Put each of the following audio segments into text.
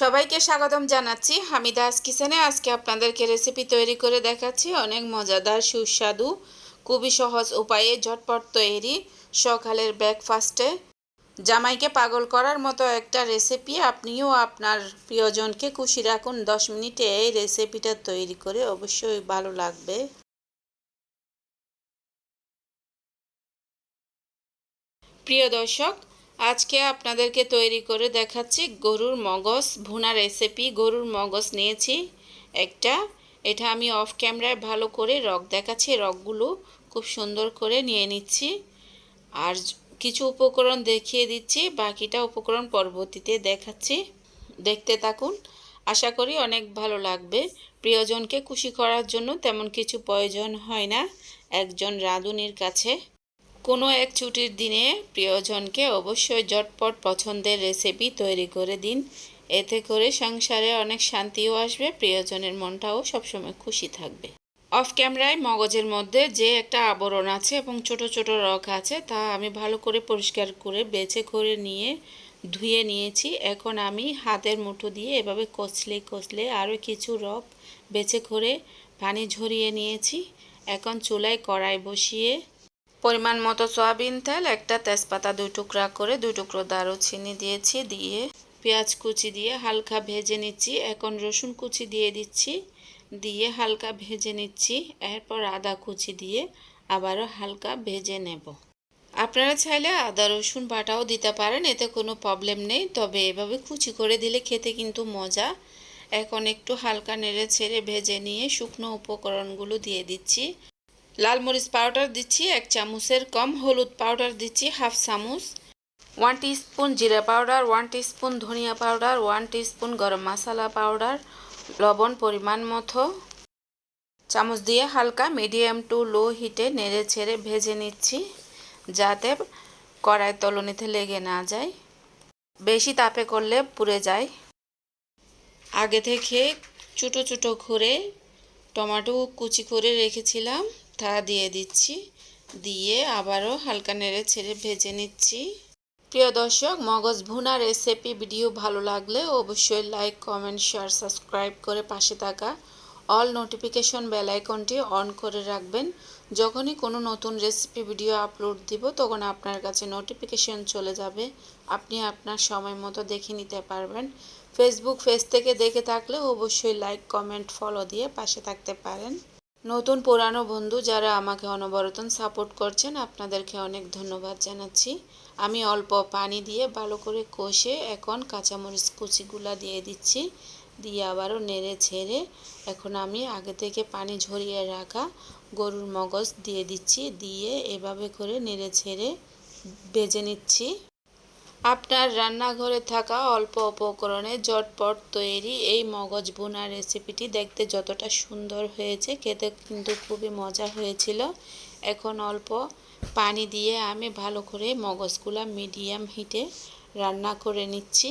সবাইকে স্বাগতম জানাচ্ছি হামিদাস কিচেনে। আজকে আপনাদেরকে রেসিপি তৈরি করে দেখাচ্ছি। অনেক মজাদার, সুস্বাদু, খুবই সহজ উপায়ে ঝটপট তৈরি সকালের ব্রেকফাস্টে জামাইকে পাগল করার মতো একটা রেসিপি আপনিও আপনার প্রিয়জনকে খুশি রাখুন। দশ মিনিটে এই রেসিপিটা তৈরি করে অবশ্যই ভালো লাগবে। প্রিয় দর্শক আজকে আপনাদেরকে তৈরি করে দেখাচ্ছি গরুর মগজ, ভুনা রেসিপি গরুর মগজ নিয়েছি একটা। এটা আমি অফ ক্যামেরায় ভালো করে রক দেখাচ্ছি রকগুলো খুব সুন্দর করে নিয়ে নিচ্ছি। আর কিছু উপকরণ দেখিয়ে দিচ্ছি, বাকিটা উপকরণ পরবর্তীতে দেখাচ্ছি। দেখতে থাকুন, আশা করি অনেক ভালো লাগবে। প্রিয়জনকে খুশি করার জন্য তেমন কিছু প্রয়োজন হয় না, একজন রাঁধুনির কাছে। কোনো এক ছুটির দিনে প্রিয়জনকে অবশ্যই ঝটপট পছন্দের রেসিপি তৈরি করে দিন। এতে করে সংসারে অনেক শান্তিও আসবে, প্রিয়জনের মনটাও সবসময় খুশি থাকবে। অফ ক্যামেরায় মগজের মধ্যে যে একটা আবরণ আছে এবং ছোট ছোট রক আছে, তা আমি ভালো করে পরিষ্কার করে বেছে করে নিয়ে ধুয়ে নিয়েছি। এখন আমি হাতের মুঠো দিয়ে এভাবে কচলে কচলে আরও কিছু রক বেছে করে পানি ঝরিয়ে নিয়েছি। এখন চুলায় কড়াই বসিয়ে পরিমাণ মতো সয়াবিন তেল, একটা তেজপাতা দুই টুকরা করে দুই টুকরো দারুচিনি দিয়েছি, দিয়ে পেঁয়াজ কুচি দিয়ে হালকা ভেজে নিচ্ছি। এখন রসুন কুচি দিয়ে দিচ্ছি, দিয়ে হালকা ভেজে নিচ্ছি। এরপর আদা কুচি দিয়ে আবারও হালকা ভেজে নেব। আপনারা চাইলে আদা, রসুন বাটাও দিতে পারেন, এতে কোনো প্রবলেম নেই। তবে এভাবে কুচি করে দিলে খেতে কিন্তু মজা। এখন একটু হালকা নেড়ে ছেড়ে ভেজে নিয়ে শুকনো উপকরণগুলো দিয়ে দিচ্ছি। লাল মরিচ পাউডার দিচ্ছি, এক চামচের কম হলুদ পাউডার দিচ্ছি, হাফ চামচ। ওয়ান স্পুন জিরা পাউডার, ওয়ান স্পুন ধনিয়া powder, one spoon garam masala powder, লবণ পরিমাণ মতো। চামচ দিয়ে হালকা মিডিয়াম টু লো হিটে নেড়ে ছেড়ে ভেজে নিচ্ছি, যাতে কড়াই তলনিতে লেগে না যায়। বেশি তাপে করলে পুড়ে যায়। আগে থেকে ছোটো ছোটো করে টমেটো কুচি করে রেখেছিলাম। তা দিয়ে দিচ্ছি। দিয়ে আবারও হালকা নেড়ে ছেড়ে ভেজে নিচ্ছি। প্রিয় দর্শক, মগজ ভুনা রেসিপি ভিডিও ভালো লাগলে অবশ্যই লাইক কমেন্ট শেয়ার সাবস্ক্রাইব করে পাশে থাকা অল নোটিফিকেশন বেল আইকনটি অন করে রাখবেন। যখনই কোনো নতুন রেসিপি ভিডিও আপলোড দিব, তখন আপনার কাছে নোটিফিকেশন চলে যাবে। আপনি আপনার সময় মতো দেখে নিতে পারবেন। ফেসবুক পেজ থেকে দেখে থাকলে অবশ্যই লাইক কমেন্ট ফলো দিয়ে পাশে থাকতে পারেন। নতুন পুরানো বন্ধু যারা আমাকে অনবরতন সাপোর্ট করছেন, আপনাদেরকে অনেক ধন্যবাদ জানাচ্ছি। আমি অল্প পানি দিয়ে ভালো করে কষে এখন কাঁচামরিচ কুচিগুলা দিয়ে দিচ্ছি, দিয়ে আবারও নেড়ে ছেড়ে এখন আমি আগে থেকে পানি ঝরিয়ে রাখা গরুর মগজ দিয়ে দিচ্ছি, দিয়ে এভাবে করে নেড়ে ছেড়ে বেজে নিচ্ছি। আপনার রান্নাঘরে থাকা অল্প উপকরণে জটপট তৈরি এই মগজ বোনা রেসিপিটি দেখতে যতটা সুন্দর হয়েছে, খেতে কিন্তু খুবই মজা হয়েছিল। এখন অল্প পানি দিয়ে আমি ভালো করে মগজগুলা মিডিয়াম হিটে রান্না করে নিচ্ছি।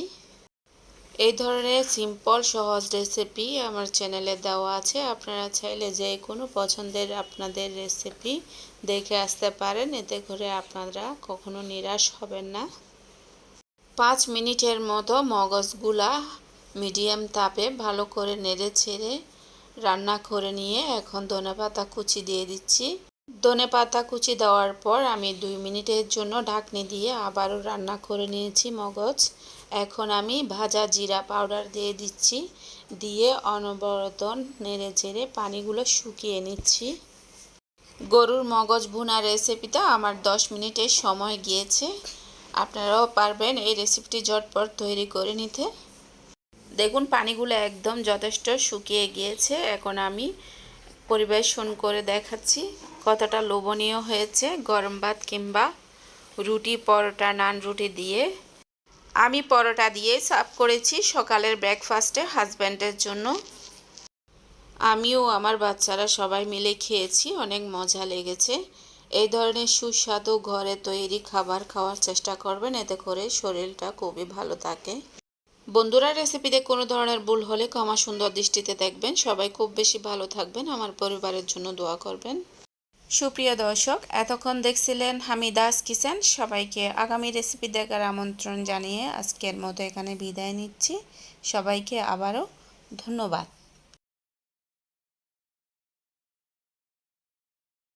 এই ধরনের সিম্পল সহজ রেসিপি আমার চ্যানেলে দেওয়া আছে। আপনারা চাইলে যে কোনো পছন্দের আপনাদের রেসিপি দেখে আসতে পারেন। এতে করে আপনারা কখনো নিরাশ হবেন না। পাঁচ মিনিটের মতো মগজগুলা মিডিয়াম তাপে ভালো করে নেড়ে ছেড়ে রান্না করে নিয়ে এখন ধনে পাতা কুচি দিয়ে দিচ্ছি। ধনে পাতা কুচি দেওয়ার পর আমি দুই মিনিটের জন্য ঢাকনি দিয়ে আবারও রান্না করে নিয়েছি মগজ। এখন আমি ভাজা জিরা পাউডার দিয়ে দিচ্ছি, দিয়ে অনবরত নেড়ে চেড়ে পানিগুলো শুকিয়ে নিচ্ছি। গরুর মগজ ভুনা রেসিপিটা আমার দশ মিনিটের সময় গিয়েছে। আপনারাও পারবেন এই রেসিপিটি ঝটপট তৈরি করে নিতে। দেখুন, পানিগুলো একদম যথেষ্ট শুকিয়ে গিয়েছে। এখন আমি পরিবেশন করে দেখাচ্ছি কতটা লোভনীয় হয়েছে গরম ভাত কিংবা রুটি, পরোটা, নান রুটি দিয়ে। আমি পরোটা দিয়ে সার্ভ করেছি সকালের ব্রেকফাস্টে হাজব্যান্ডের জন্য। আমিও আমার বাচ্চারা সবাই মিলে খেয়েছি, অনেক মজা লেগেছে। এই ধরনের সুস্বাদু ঘরে তৈরি খাবার খাওয়ার চেষ্টা করবেন, এতে করে শরীরটা খুবই ভালো থাকে। বন্ধুরা, রেসিপিতে কোনো ধরনের ভুল হলে ক্ষমা সুন্দর দৃষ্টিতে দেখবেন। সবাই খুব বেশি ভালো থাকবেন। আমার পরিবারের জন্য দোয়া করবেন। সুপ্রিয় দর্শক, এতক্ষণ দেখছিলেন হামিদাস কিচেন। সবাইকে আগামী রেসিপি দেখার আমন্ত্রণ জানিয়ে আজকের মতো এখানে বিদায় নিচ্ছি। সবাইকে আবারও ধন্যবাদ।